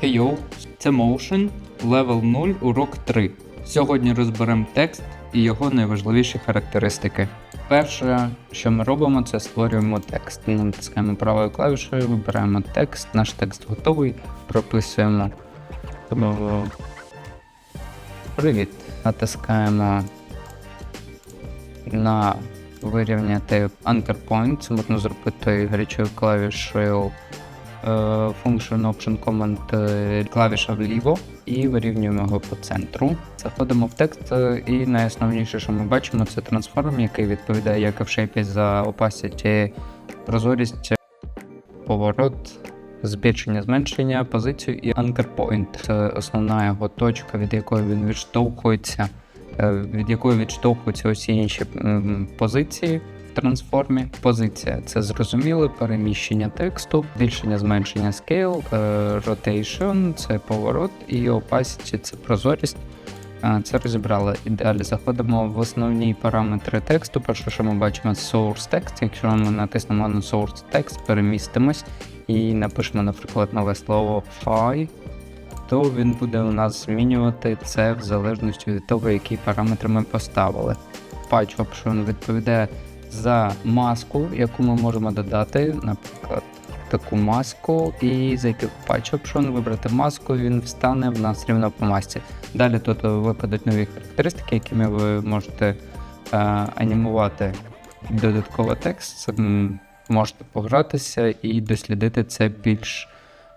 Хейоу, це Motion, Level 0, урок 3. Сьогодні розберемо текст і його найважливіші характеристики. Перше, що ми робимо, це створюємо текст. Натискаємо правою клавішою, вибираємо текст, наш текст готовий, прописуємо. Привіт. Натискаємо на вирівняти Anchor Point. Можна зробити гарячою клавішою Function Option Command е, клавіша вліво і вирівнюємо його по центру. Заходимо в текст, е, і найосновніше, що ми бачимо, це трансформ, який відповідає як в шейпі за opacity, прозорість, поворот, збільшення, зменшення, позицію і Anchor Point. Це основна його точка, від якої він відштовхується, е, від якої відштовхуються усі інші позиції трансформі. Позиція це зрозуміле переміщення тексту, збільшення, зменшення scale, е, rotation – це поворот, і opacity – це прозорість. Це розібрали. І далі заходимо в основні параметри тексту. Перше, що ми бачимо, це source text. Якщо ми натиснемо на source text, перемістимось і напишемо, наприклад, нове слово fi, то він буде у нас змінювати це в залежності від того, які параметри ми поставили. Patch Option відповідає за маску, яку ми можемо додати, наприклад, таку маску, і зайти в Patch Option, вибрати маску, він встане в нас рівно по масці. Далі тут випадуть нові характеристики, якими ви можете е, анімувати додатково текст. Можете погратися і дослідити це більш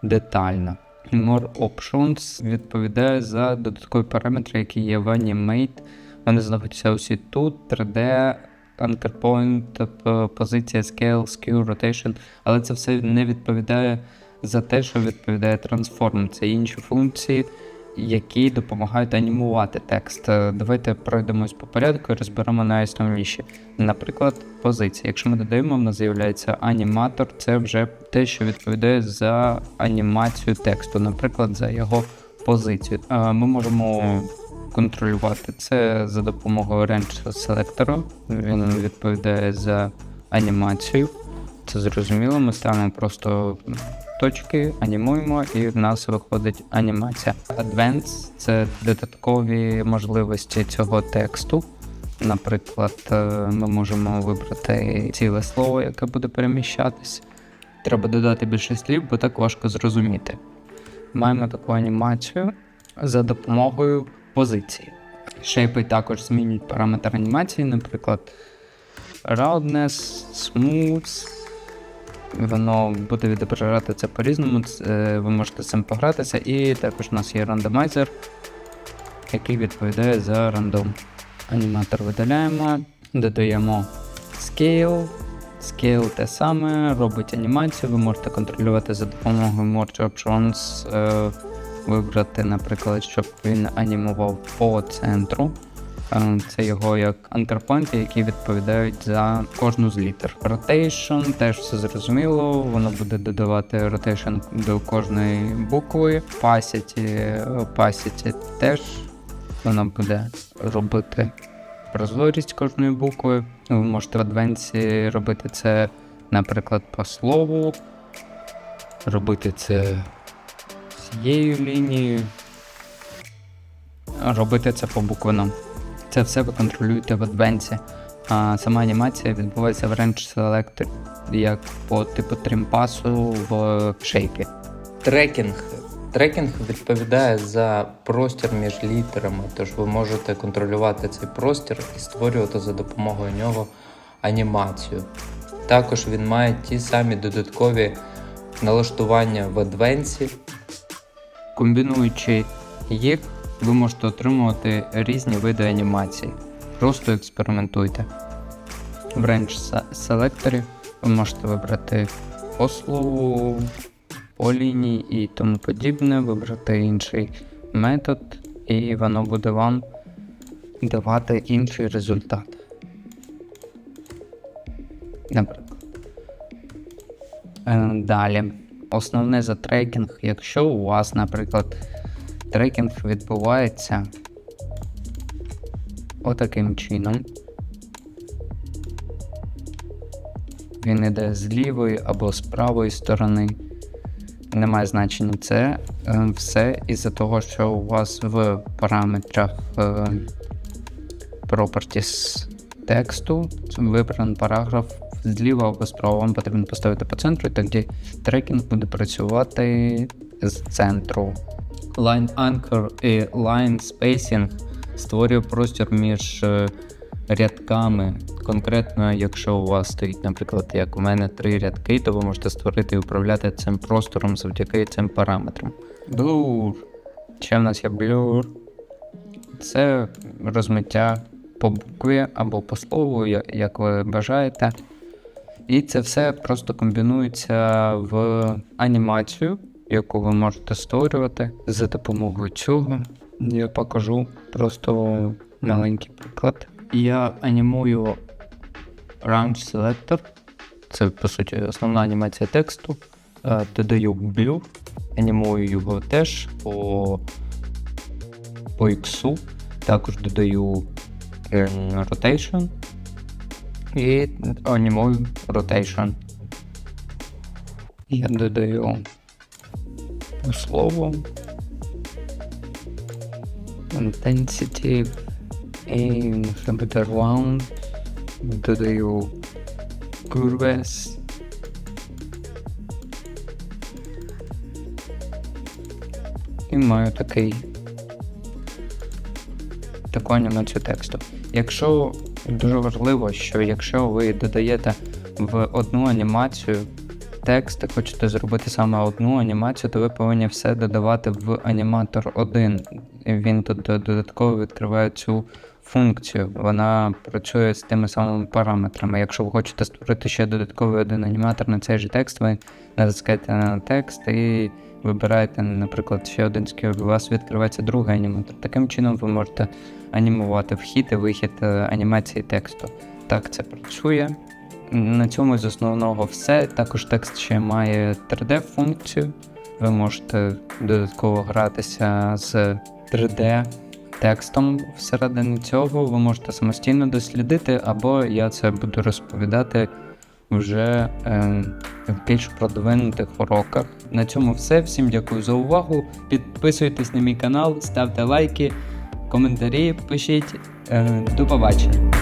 детально. More Options відповідає за додаткові параметри, які є в Animate. Вони знаходяться усі тут: 3D, Anchor Point, позиція, Scale, Skew, Rotation, але це все не відповідає за те, що відповідає Transform. Це інші функції, які допомагають анімувати текст. Е, Давайте пройдемось по порядку і розберемо найосновніші. Наприклад, позиція. Якщо ми додаємо, в нас з'являється аніматор, це вже те, що відповідає за анімацію тексту, наприклад, за його позицію. Е, Ми можемо контролювати це за допомогою Range селектору. Він відповідає за анімацію. Це зрозуміло, ми ставимо просто точки, анімуємо, і в нас виходить анімація. Advanced – це додаткові можливості цього тексту. Наприклад, е, ми можемо вибрати ціле слово, яке буде переміщатись. Треба додати більше слів, бо так важко зрозуміти. Маємо таку анімацію за допомогою позиції. Шейпи також змінюють параметр анімації, наприклад, roundness, smooth. Воно буде відображати це по-різному. Ви можете з цим погратися. І також у нас є рандомайзер, який відповідає за рандом. Аніматор видаляємо, додаємо scale. Scale те саме, робить анімацію. Ви можете контролювати за допомогою Merge Options, е, вибрати, наприклад, щоб він анімував по центру. Е, Це його як анкерпойнти, які відповідають за кожну з літер. Rotation теж все зрозуміло, воно буде додавати rotation до кожної букви. Opacity, opacity теж воно буде робити прозорість кожної букви. Ви можете в адвенсі робити це, наприклад, по слову, робити це цією лінією, робити це по буквенам. Це все ви контролюєте в адвенсі. А сама анімація відбувається в Range Select як по типу тримпасу в шейпі. Трекінг. Трекінг відповідає за простір між літерами, тож ви можете контролювати цей простір і створювати за допомогою нього анімацію. Також він має ті самі додаткові налаштування в адвенсі. Комбінуючи їх, ви можете отримувати різні види анімацій. Просто експериментуйте. В Range селекторі ви можете вибрати по слову, по лінії і тому подібне, вибрати інший метод, і воно буде вам давати інший результат. Наприклад. Е, Далі. Основне за трекінг, якщо у вас, наприклад, трекінг відбувається отаким чином. Він іде з лівої або з правої сторони. немає значення. Це е, все із-за того, що у вас в параметрах е, properties тексту вибраний параграф зліва або справа. Вам потрібно поставити по центру, і тоді трекінг буде працювати з центру. Line Anchor і Line Spacing створює простір між е, рядками. Конкретно, якщо у вас стоїть, наприклад, як у мене три рядки, то ви можете створити і управляти цим простором завдяки цим параметрам. Blur. Ще в нас є Blur. Це розмиття по букві або по слову, як ви бажаєте. І це все просто комбінується в анімацію, яку ви можете створювати за допомогою цього. Я покажу просто маленький приклад. Я анімую Range Selector. Це по суті основна анімація тексту. Е, Додаю Blue, анімую його теж по, по X. Також додаю е, Rotation і анімую Rotation. Я додаю по слову Intensity і нехай Round. Додаю Curves. І маю такий таку анімацію тексту. Якщо дуже важливо, що якщо ви додаєте в одну анімацію текст, хочете зробити саме одну анімацію, то ви повинні все додавати в аніматор 1. Він тут додатково відкриває цю функцію. Вона працює з тими самими параметрами. Якщо ви хочете створити ще додатковий один аніматор на цей же текст, ви натискаєте на текст і вибираєте, наприклад, ще один скіл, у вас відкривається другий аніматор. Таким чином ви можете анімувати вхід і вихід е, анімації тексту. Так це працює. На цьому з основного все. Також текст ще має 3D-функцію. Ви можете додатково гратися з 3D текстом всередині цього. Ви можете самостійно дослідити, або я це буду розповідати вже е, в більш продвинутих уроках. На цьому все. Всім дякую за увагу. Підписуйтесь на мій канал, ставте лайки, коментарі пишіть. Е, до побачення.